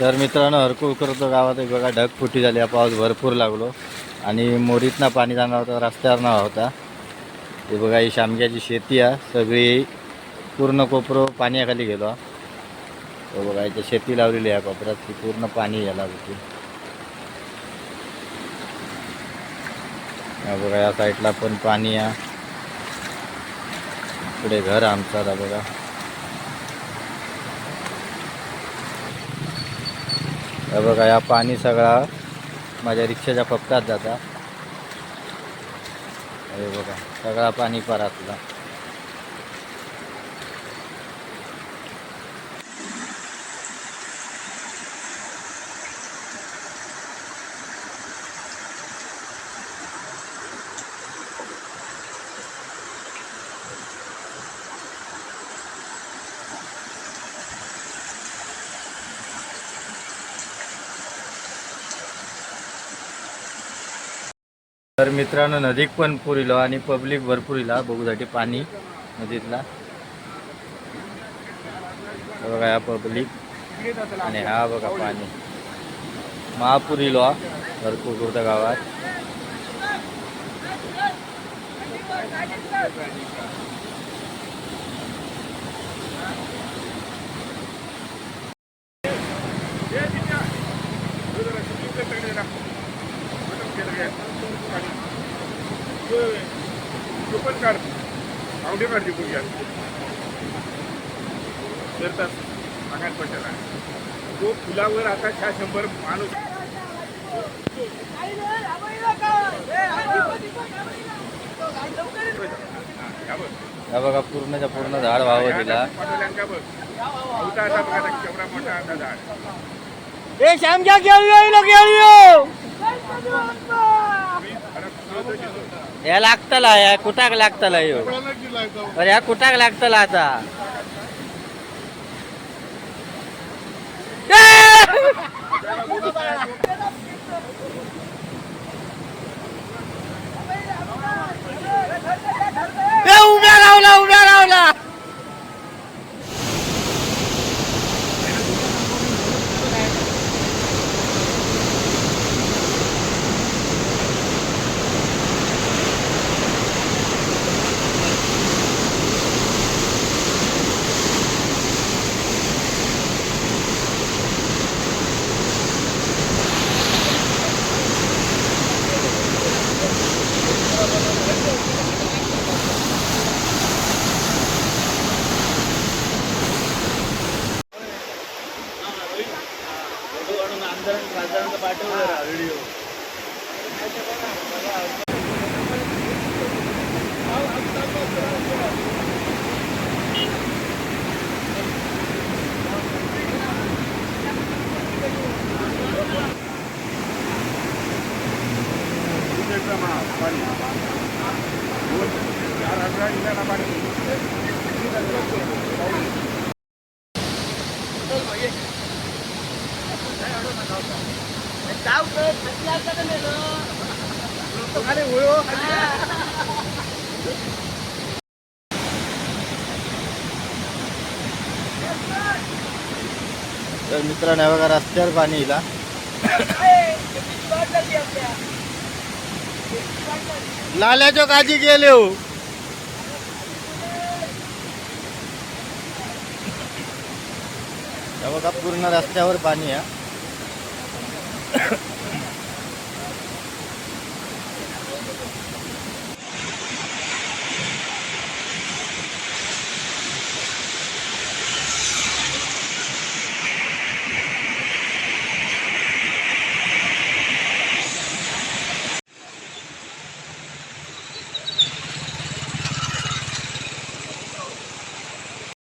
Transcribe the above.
तर मित्रांनो हरकुळ करतो गावात एक बघा ढगफुटी झाली. आहे, पाऊस भरपूर लागलो. आणि मोरीतनं पाणी जाणार होतं रस्त्यावर ना होता. हे बघा ही शामग्याची शेती आहे. सगळी पूर्ण कोपरो पाण्याखाली गेलो. तो बघा इथे शेती लावलेली आहे कोपऱ्यात. ती पूर्ण पाणी यायला होती. बघा या साईडला पण पाणी आहे. पुढे घर आमचं बघा. हे बघा या पाणी सगळा माझ्या रिक्षाच्या फक्तात जाता. हे बघा सगळा पाणी परातला. तर मित्रांनो नदीक पण पुरिलो आणि पब्लिक भरपूर इला बघूसाठी पाणी नदीतला. बघा हा पब्लिक आणि हा बघा पाणी. महापूर इलो हा. भरपूर कुर्ता गावात. पण काढ. आवडी काढते पूजा करतात सांगायला पटेल तो फुलावर आता ह्या शंभर माणूस हा, बघ. बघा पूर्णच्या पूर्ण झाड व्हावं बघ. आवता आता बघा केवढा मोठा आता झाड ए श्यामच्या खेळूया खेळूया मी खरं फुलं तर लागतला या कुटाक लागतला यो? अरे या कुटाक लागतला आता? Tao cơ, thật ra cái này rồi. तर मित्रांनो हे बघा रस्त्यावर पाणी इला लाल्याच्या काजी गेले हो बघा पूर्ण रस्त्यावर पाणी आहे.